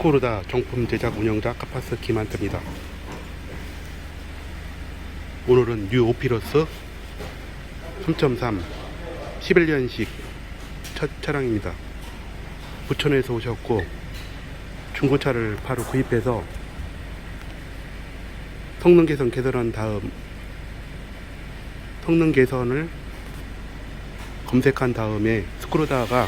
스코르다 정품 제작 운영자 카파스 김한태입니다. 오늘은 뉴 오피러스 3.3 11년식 첫 차량입니다. 부천에서 오셨고 중고차를 바로 구입해서 성능 개선 개선한 다음 성능 개선을 검색한 다음에 스크루다가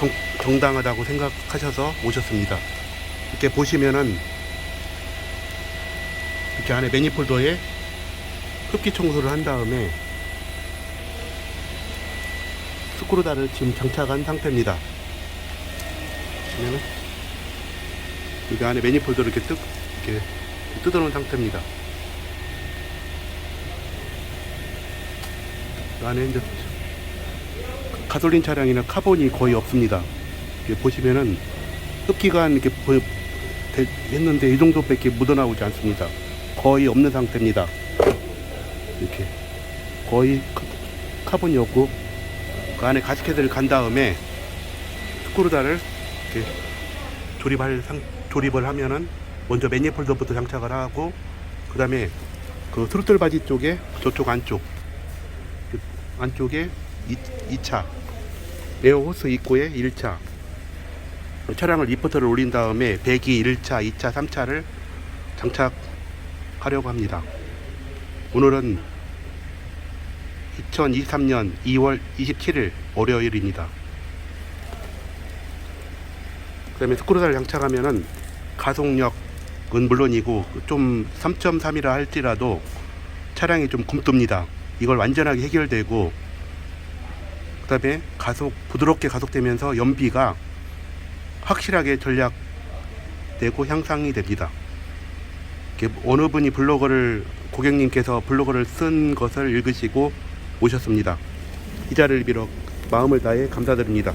정, 정당하다고 생각하셔서 오셨습니다. 이렇게 보시면은 이렇게 안에 매니폴더에 흡기 청소를 한 다음에 스크루다를 지금 장착한 상태입니다. 보면은 여기 안에 매니폴더를 이렇게 뜯 이렇게 뜯어놓은 상태입니다. 그 안에 이제 가솔린 차량이나 카본이 거의 없습니다. 보시면은 흡기관 이렇게 했는데 이 정도밖에 묻어나오지 않습니다. 거의 없는 상태입니다. 이렇게 거의 카- 카본이 없고 그 안에 가스켓을 간 다음에 스크루다를 이렇게 조립할 상, 조립을 하면은 먼저 매니폴더부터 장착을 하고 그 다음에 그 트로틀 바지 쪽에 저쪽 안쪽 그 안쪽에 2, 차 에어 호스 입구에 1차 차량을 리포터를 올린 다음에 배기 1차, 2차, 3차를 장착하려고 합니다. 오늘은 2023년 2월 27일 월요일입니다. 그 다음에 스크루다를 장착하면은 가속력은 물론이고 좀 3.3이라 할지라도 차량이 좀 굼뜹니다. 이걸 완전하게 해결되고 그 다음에 가속 부드럽게 가속되면서 연비가 확실하게 전략되고 향상이 됩니다. 어느 분이 블로거를 고객님께서 블로거를 쓴 것을 읽으시고 오셨습니다. 이 자리를 빌어 마음을 다해 감사드립니다.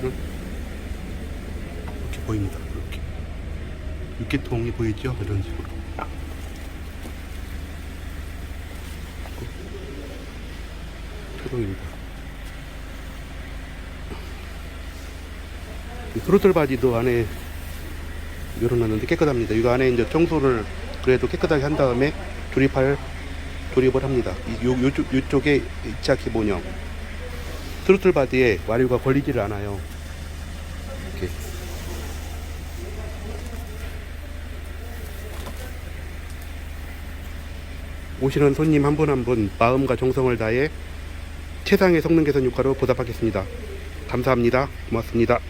이렇게 보입니다. 이렇게 육개통이 보이죠? 이런 식으로. 최동입니다. 이 트로틀 바디도 안에 열어놨는데 깨끗합니다. 이거 안에 이제 청소를 그래도 깨끗하게 한 다음에 조립할 조립을 합니다. 이- 요, 요, 요쪽에 2차 기본형 트로틀 바디에 와류가 걸리지를 않아요. 이렇게 오시는 손님 한 분 한 분 마음과 정성을 다해 최상의 성능 개선 효과로 보답하겠습니다. 감사합니다. 고맙습니다.